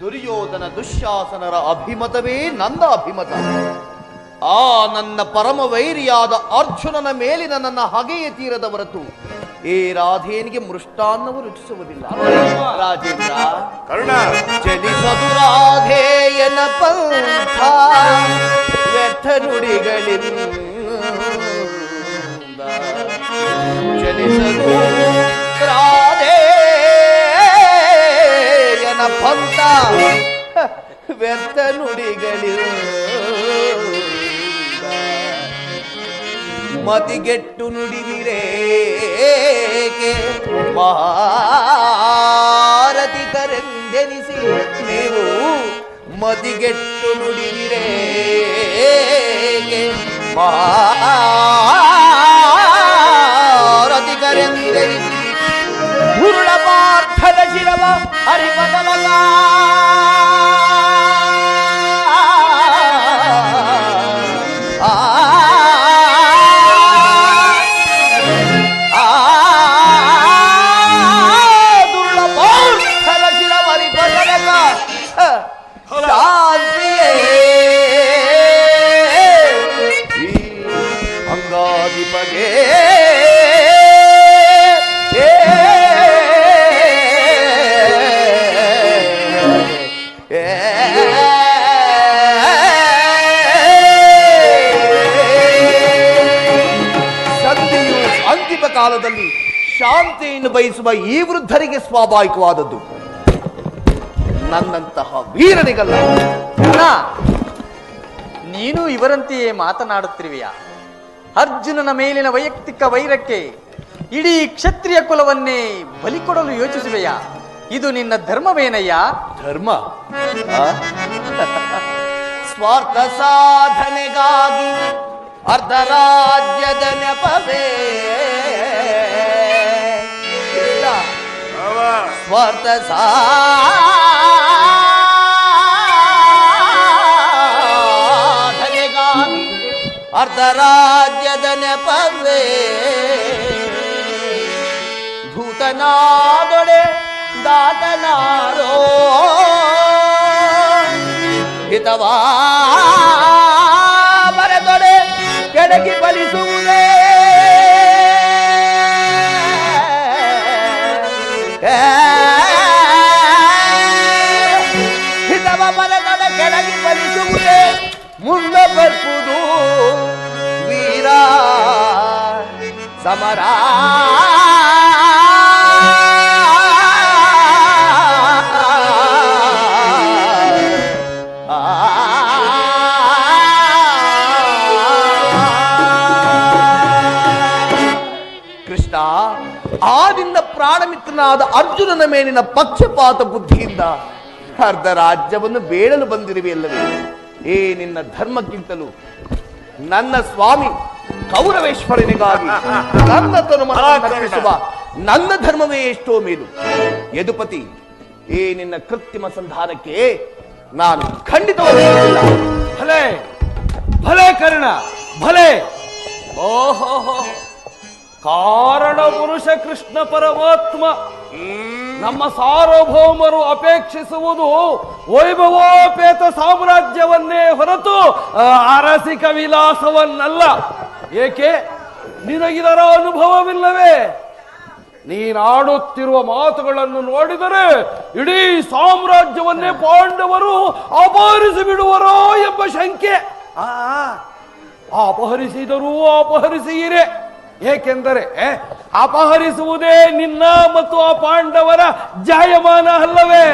ದುರ್ಯೋಧನ ದುಶ್ಯಾಸನರ ಅಭಿಮತವೇ ನಂದ ಅಭಿಮತ. ಆ ನನ್ನ ಪರಮ ವೈರಿಯಾದ ಅರ್ಜುನನ ಮೇಲಿನ ನನ್ನ ಹಗೆಯ ತೀರದ ಹೊರತು ಈ ರಾಧೇನಿಗೆ ಮೃಷ್ಟಾನ್ನವು ರುಚಿಸುವುದಿಲ್ಲ. ರಾಜೇಂದ್ರ ಕರ್ಣ. ಚಲಿಸದು ರಾಧೇಯನ ಪಂಥ. ವ್ಯರ್ಥ ನುಡಿಗಳಿಂದ ಚಲಿಸದು ಪಂಥ ವ್ಯರ್ಥ ನುಡಿಗಳಿರು ಮತಿಗೆಟ್ಟು ನುಡಿದಿರೇಕೆ ಮಹಾರಥಿ ಕರೆಂದೆನಿಸಿ ನೀವು ಮತಿಗೆಟ್ಟು ನುಡಿದಿರೇಕೆ ಮಹಾರಥಿ ಕರೆಂದೆನಿಸಿ ಗುರುಳ ಪಾರ್ಥದ ಶಿರವ ಹರಿಪದಲಗ ಅಂಗಾಧಿಪಗೆ ಸಂಧಿಯು ಅಂತಿಮ ಕಾಲದಲ್ಲಿ ಶಾಂತಿಯನ್ನು ಬಯಸುವ ಈ ವೃದ್ಧರಿಗೆ ಸ್ವಾಭಾವಿಕವಾದದ್ದು. ನನ್ನಂತಹ ವೀರನಿಗಲ್ಲ. ನೀನು ಇವರಂತೆಯೇ ಮಾತನಾಡುತ್ತಿರುವೆಯ? ಅರ್ಜುನನ ಮೇಲಿನ ವೈಯಕ್ತಿಕ ವೈರಕ್ಕೆ ಇಡೀ ಕ್ಷತ್ರಿಯ ಕುಲವನ್ನೇ ಬಲಿ ಕೊಡಲು ಯೋಚಿಸುವೆಯಾ. ಇದು ನಿನ್ನ ಧರ್ಮವೇನಯ್ಯ? ಧರ್ಮ? ಸ್ವಾರ್ಥ ಸಾಧನೆಗಾಗಿ ಅರ್ಧ ರಾಜ್ಯದ ನೆಪವೇ ಸ್ವಾರ್ಥ ಸಾಧನೆಗಾಗಿ ಅರ್ಧ ರಾಜ್ಯದ ನೆಪವೇ ಭೂತನಾದೊಡೆ ದಾತನಾರೋ ಹಿತವಾ ಬರೆದೊಡೆ ಕೆಡಗಿ ಫಲಿಸುವುದೇ ಹಿತವ ಬರೆದೊಡೆ ಕೆಡಗಿ ಫಲಿಸುವುದೇ ಮುಂದೆ ಬರ್ಪುದು ಸಮರ. ಕೃಷ್ಣ, ಆದಿಂದ ಪ್ರಾಣಮಿತ್ರನಾದ ಅರ್ಜುನನ ಮೇಲಿನ ಪಕ್ಷಪಾತ ಬುದ್ಧಿಯಿಂದ ಅರ್ಧ ರಾಜ್ಯವನ್ನು ಬೇಡಲು ಬಂದಿರುವೆಯಲ್ಲವೇ ಏ ನಿನ್ನ ಧರ್ಮಕ್ಕಿಂತಲೂ ನನ್ನ ಸ್ವಾಮಿ ಕೌರವೇಶ್ವರನಿಗಾಗಿ ನನ್ನ ತನುಮನವನ್ನು ಅರ್ಪಿಸುವ ನನ್ನ ಧರ್ಮವೇ ಎಷ್ಟೋ ಮೇಲು. ಯದುಪತಿ ಈ ನಿನ್ನ ಕೃತ್ರಿಮ ಸಂಧಾನಕ್ಕೆ ನಾನು ಖಂಡಿತವಾಗಿ. ಭಲೆ ಭಲೆ ಕರ್ಣ ಭಲೆ. ಓಹೋ ಕಾರಣ ಪುರುಷ ಕೃಷ್ಣ ಪರಮಾತ್ಮ. ನಮ್ಮ ಸಾರ್ವಭೌಮರು ಅಪೇಕ್ಷಿಸುವುದು ವೈಭವೋಪೇತ ಸಾಮ್ರಾಜ್ಯವನ್ನೇ ಹೊರತು ಅರಸಿಕ ವಿಲಾಸವನ್ನಲ್ಲ. ಏಕೆ? ನಿನಗಿದರ ಅನುಭವವಿಲ್ಲವೇ? ನೀನಾಡುತ್ತಿರುವ ಮಾತುಗಳನ್ನು ನೋಡಿದರೆ ಇಡೀ ಸಾಮ್ರಾಜ್ಯವನ್ನೇ ಪಾಂಡವರು ಅಪಹರಿಸಿ ಬಿಡುವರೋ ಎಂಬ ಶಂಕೆ. ಆ, ಅಪಹರಿಸಿದರೂ ಅಪಹರಿಸಿಯಿರೆ ಏಕೆಂದರೆ ಅಪಹರಿಸುವುದೇ ನಿನ್ನ ಮತ್ತು ಆ ಪಾಂಡವರ ಜಾಯಮಾನ ಅಲ್ಲವೇ?